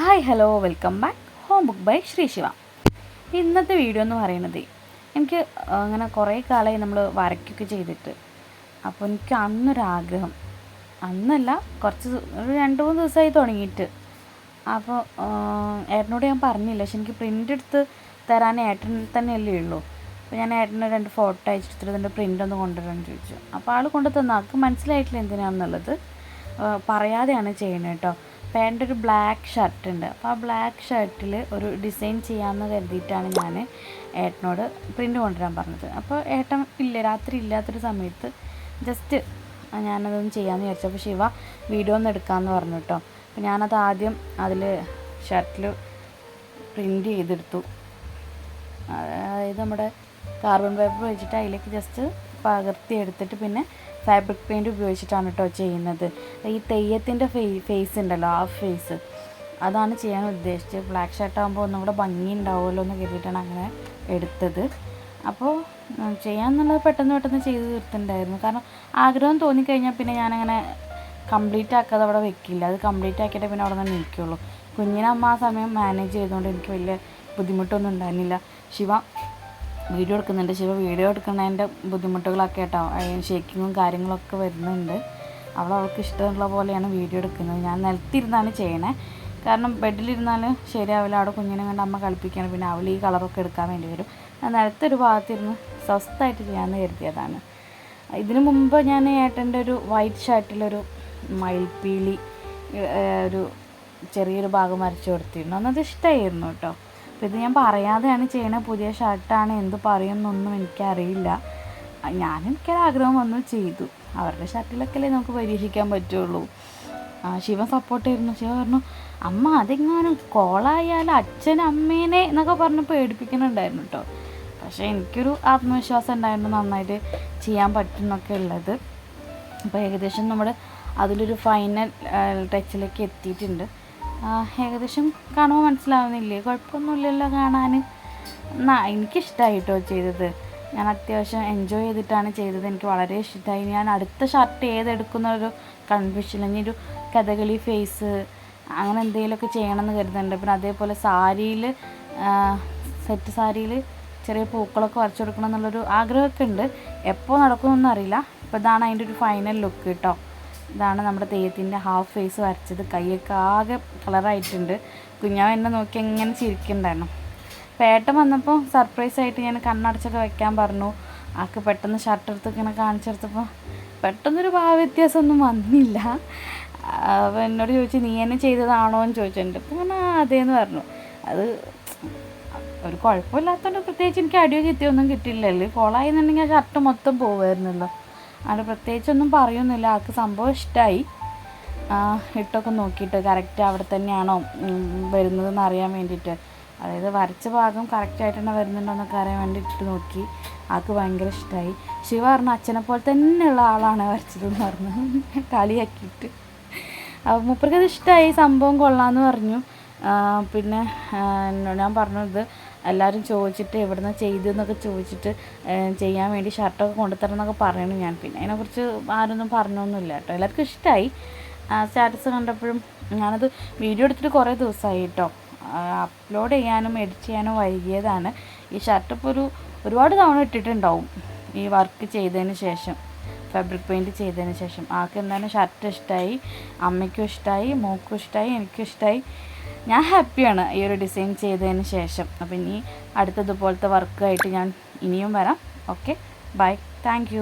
Hi hello welcome back. Home book by Sree Siva. ഇന്നത്തെ video എന്ന് പറയുന്നത് എനിക്ക് അങ്ങനെ കുറേ കാലമായി നമ്മൾ വരയ്ക്കൊക്കെ ചെയ്തിട്ട്. അപ്പോൾ എനിക്ക് അന്നൊരാഗ്രഹം. അന്നല്ല കുറച്ച് ഒരു രണ്ട് മൂന്ന് ദിവസമായി തുടങ്ങിയിട്ട്. അപ്പോൾ ഏട്ടനോട് ഞാൻ പറഞ്ഞില്ല. പക്ഷെ എനിക്ക് പ്രിന്റ് എടുത്ത് തരാൻ ഏട്ടൻ തന്നെയല്ലേ ഉള്ളൂ. അപ്പോൾ ഞാൻ ഏട്ടന് രണ്ട് ഫോട്ടോ അയച്ചിട്ട് ഇതിന്റെ പ്രിന്റ് ഒന്ന് കൊണ്ടുവരാമെന്ന് ചോദിച്ചു. അപ്പോൾ ആൾ കൊണ്ടു തന്നു. ആൾക്ക് മനസ്സിലായിട്ടില്ല എന്തിനാണെന്നുള്ളത്. പറയാതെയാണ് ചെയ്യുന്നത് കേട്ടോ. എന്റെ ഒരു ബ്ലാക്ക് ഷർട്ട് ഉണ്ട് അപ്പോൾ ആ ബ്ലാക്ക് ഷർട്ടിൽ ഒരു ഡിസൈൻ ചെയ്യാമെന്ന് കരുതിയിട്ടാണ് ഞാൻ ഏട്ടനോട് പ്രിന്റ് കൊണ്ടുവരാൻ പറഞ്ഞത്. അപ്പോൾ ഏട്ടൻ ഇല്ല രാത്രി ഇല്ലാത്തൊരു സമയത്ത് ജസ്റ്റ് ഞാനതൊന്ന് ചെയ്യാമെന്ന് വിചാരിച്ചു. അപ്പോൾ ശിവ വീഡിയോ ഒന്ന് എടുക്കാമെന്ന് പറഞ്ഞു കേട്ടോ അപ്പോൾ ഞാനത് ആദ്യം അതിൽ ഷർട്ടിൽ പ്രിന്റ് ചെയ്തെടുത്തു. അതായത് നമ്മുടെ കാർബൺ പേപ്പർ വെച്ചിട്ട് അതിലേക്ക് ജസ്റ്റ് പകർത്തി എടുത്തിട്ട് പിന്നെ ഫാബ്രിക് പെയിന്റ് ഉപയോഗിച്ചിട്ടാണ് കേട്ടോ ചെയ്യുന്നത്. ഈ തെയ്യത്തിന്റെ ഫേസ് ഉണ്ടല്ലോ ആ ഫേസ് അതാണ് ചെയ്യാൻ ഉദ്ദേശിച്ചത്. ബ്ലാക്ക് ഷർട്ട് ആകുമ്പോൾ ഒന്നും കൂടെ ഭംഗി ഉണ്ടാവുമല്ലോ എന്ന് കരുതിയിട്ടാണ് അങ്ങനെ എടുത്തത്. അപ്പോൾ ചെയ്യാമെന്നുള്ളത് പെട്ടെന്ന് പെട്ടെന്ന് ചെയ്ത് തീർത്തിട്ടുണ്ടായിരുന്നു. കാരണം ആഗ്രഹം തോന്നിക്കഴിഞ്ഞാൽ പിന്നെ ഞാനങ്ങനെ കംപ്ലീറ്റ് ആക്കാതെ അവിടെ വെക്കില്ല. അത് കംപ്ലീറ്റ് ആക്കിയിട്ട് പിന്നെ അവിടെ നിന്ന് നിൽക്കുള്ളൂ കുഞ്ഞിനമ്മ ആ സമയം മാനേജ് ചെയ്തുകൊണ്ട് എനിക്ക് വലിയ ബുദ്ധിമുട്ടൊന്നും ഉണ്ടായിരുന്നില്ല. ശിവ വീഡിയോ എടുക്കുന്നുണ്ട്. ശിവ വീഡിയോ എടുക്കുന്നതിന്റെ ബുദ്ധിമുട്ടുകളൊക്കെ കേട്ടോ. ഷേക്കിങ്ങും കാര്യങ്ങളൊക്കെ വരുന്നുണ്ട്. അവൾ അവൾക്ക് ഇഷ്ടമുള്ള പോലെയാണ് വീഡിയോ എടുക്കുന്നത്. ഞാൻ നിലത്തിരുന്നാണ് ചെയ്യണേ. കാരണം ബെഡിലിരുന്നാൽ ശരിയാവില്ല. അവിടെ കുഞ്ഞിനെ കണ്ട് അമ്മ കളിപ്പിക്കുകയാണ്. പിന്നെ അവൾ ഈ കളറൊക്കെ എടുക്കാൻ വേണ്ടി വരും. ഞാൻ നിലത്തൊരു ഭാഗത്തിരുന്ന് സ്വസ്ഥമായിട്ട് ചെയ്യാമെന്ന് കരുതിയതാണ്. ഇതിനു മുമ്പ് ഞാൻ ഏട്ടന്റെ ഒരു വൈറ്റ് ഷർട്ടിലൊരു മയിൽപ്പീലി ഒരു ചെറിയൊരു ഭാഗം വരച്ചു കൊടുത്തിരുന്നു. അന്നത് ഇഷ്ടമായിരുന്നു കേട്ടോ. അപ്പോൾ ഇത് ഞാൻ പറയാതെയാണ് ചെയ്യണ പുതിയ ഷർട്ടാണ് എന്ത് പറയുമെന്നൊന്നും എനിക്കറിയില്ല. ഞാൻ എനിക്കൊരാഗ്രഹം വന്നു ചെയ്തു. അവരുടെ ഷർട്ടിലൊക്കെ അല്ലേ നമുക്ക് പരീക്ഷിക്കാൻ പറ്റുള്ളൂ. ആ, ശിവൻ സപ്പോർട്ട് ചെയ്യുന്നു ശിവ പറഞ്ഞു അമ്മ അതെങ്ങാനും കോളായാൽ അച്ഛൻ അമ്മേനെ എന്നൊക്കെ പറഞ്ഞ് പേടിപ്പിക്കുന്നുണ്ടായിരുന്നു കേട്ടോ പക്ഷേ എനിക്കൊരു ആത്മവിശ്വാസം ഉണ്ടായിരുന്നു നന്നായിട്ട് ചെയ്യാൻ പറ്റും എന്നൊക്കെ ഉള്ളത്. അപ്പോൾ ഏകദേശം നമ്മൾ അതിലൊരു ഫൈനൽ ടച്ചിലേക്ക് എത്തിയിട്ടുണ്ട്. ഏകദേശം കാണുമ്പോൾ മനസ്സിലാവുന്നില്ലേ? കുഴപ്പമൊന്നുമില്ലല്ലോ കാണാൻ എന്നാ എനിക്കിഷ്ടമായി കേട്ടോ ചെയ്തത്. ഞാൻ അത്യാവശ്യം എൻജോയ് ചെയ്തിട്ടാണ് ചെയ്തത്. എനിക്ക് വളരെ ഇഷ്ടമായി ഞാൻ അടുത്ത ഷർട്ട് ഏതെടുക്കുന്ന ഒരു കൺഫ്യൂഷൻ ഇനി ഒരു കഥകളി ഫേസ് അങ്ങനെ എന്തെങ്കിലുമൊക്കെ ചെയ്യണമെന്ന് കരുതുന്നുണ്ട്. പിന്നെ അതേപോലെ സാരിയിൽ സെറ്റ് സാരിയിൽ ചെറിയ പൂക്കളൊക്കെ വരച്ചു കൊടുക്കണം എന്നുള്ളൊരു ആഗ്രഹമൊക്കെ ഉണ്ട്. എപ്പോൾ നടക്കുമെന്നൊന്നും അറിയില്ല. ഇപ്പോൾ ഇതാണ് അതിന്റെ ഒരു ഫൈനൽ ലുക്ക് കേട്ടോ ഇതാണ് നമ്മുടെ തെയ്യത്തിന്റെ ഹാഫ് ഫേസ് വരച്ചത്. കൈയൊക്കെ ആകെ കളറായിട്ടുണ്ട് കുഞ്ഞാവ് എന്നെ നോക്കി എങ്ങനെ ചിരിക്കണ്ടായിരുന്നു. പേട്ടൻ വന്നപ്പോൾ സർപ്രൈസ് ആയിട്ട് ഞാൻ കണ്ണടച്ചൊക്കെ വെക്കാൻ പറഞ്ഞു. ആൾക്ക് പെട്ടെന്ന് ഷർട്ട് എടുത്ത് ഇങ്ങനെ കാണിച്ചെടുത്തപ്പോൾ പെട്ടെന്നൊരു ഭാവ വ്യത്യാസമൊന്നും വന്നില്ല. അപ്പോൾ എന്നോട് ചോദിച്ചു നീ എന്നെ ചെയ്തതാണോ? എന്ന് ചോദിച്ചിട്ടുണ്ട്. അപ്പോൾ ഞാൻ "ആ, അതേന്ന് പറഞ്ഞു. അത് ഒരു കുഴപ്പമില്ലാത്തതുകൊണ്ട് പ്രത്യേകിച്ച് എനിക്ക് അടിയോ കിട്ടിയൊന്നും കിട്ടില്ലല്ലോ കോളായിരുന്നുണ്ടെങ്കിൽ ആ ഷർട്ട് മൊത്തം പോകുമായിരുന്നല്ലോ അവിടെ പ്രത്യേകിച്ചൊന്നും പറയുന്നില്ല. ആൾക്ക് സംഭവം ഇഷ്ടമായി ഇട്ടൊക്കെ നോക്കിയിട്ട് കറക്റ്റ് അവിടെ തന്നെയാണോ വരുന്നതെന്ന് അറിയാൻ വേണ്ടിയിട്ട്. അതായത് വരച്ച ഭാഗം കറക്റ്റായിട്ട് തന്നെ വരുന്നുണ്ടോ എന്നൊക്കെ അറിയാൻ വേണ്ടി ഇട്ട് നോക്കി. ആൾക്ക് ഭയങ്കര ഇഷ്ടമായി ശിവ പറഞ്ഞു അച്ഛനെ പോലെ തന്നെയുള്ള ആളാണ് വരച്ചതെന്ന് പറഞ്ഞു. കളിയാക്കിയിട്ട്. അപ്പോൾ മുപ്പർക്കത് ഇഷ്ടമായി സംഭവം കൊള്ളാമെന്ന് പറഞ്ഞു. പിന്നെ ഞാൻ പറഞ്ഞത് എല്ലാവരും ചോദിച്ചിട്ട് എവിടുന്ന് ചെയ്തെന്നൊക്കെ ചോദിച്ചിട്ട് ചെയ്യാൻ വേണ്ടി ഷർട്ടൊക്കെ കൊണ്ടുതരണം എന്നൊക്കെ പറയണു ഞാൻ. പിന്നെ അതിനെക്കുറിച്ച് ആരൊന്നും പറഞ്ഞൊന്നുമില്ല കേട്ടോ. എല്ലാവർക്കും ഇഷ്ടമായി സ്റ്റാറ്റസ് കണ്ടപ്പോഴും ഞാനത് വീഡിയോ എടുത്തിട്ട് കുറേ ദിവസമായി കേട്ടോ. അപ്ലോഡ് ചെയ്യാനും എഡിറ്റ് ചെയ്യാനും വൈകിയതാണ്. ഈ ഷർട്ട് ഇപ്പോൾ ഒരു ഒരുപാട് തവണ ഇട്ടിട്ടുണ്ടാവും. ഈ വർക്ക് ചെയ്തതിന് ശേഷം ഫാബ്രിക് പെയിന്റ് ചെയ്തതിന് ശേഷം. ആൾക്ക് എന്തായാലും ഷർട്ട് ഇഷ്ടമായി അമ്മയ്ക്കും ഇഷ്ടമായി മോക്കും ഇഷ്ടമായി എനിക്കും ഇഷ്ടമായി ഞാൻ ഹാപ്പിയാണ് ഈ ഒരു ഡിസൈൻ ചെയ്തതിന് ശേഷം. അപ്പം ഇനി അടുത്തതുപോലത്തെ വർക്കായിട്ട് ഞാൻ ഇനിയും വരാം. Okay bye thank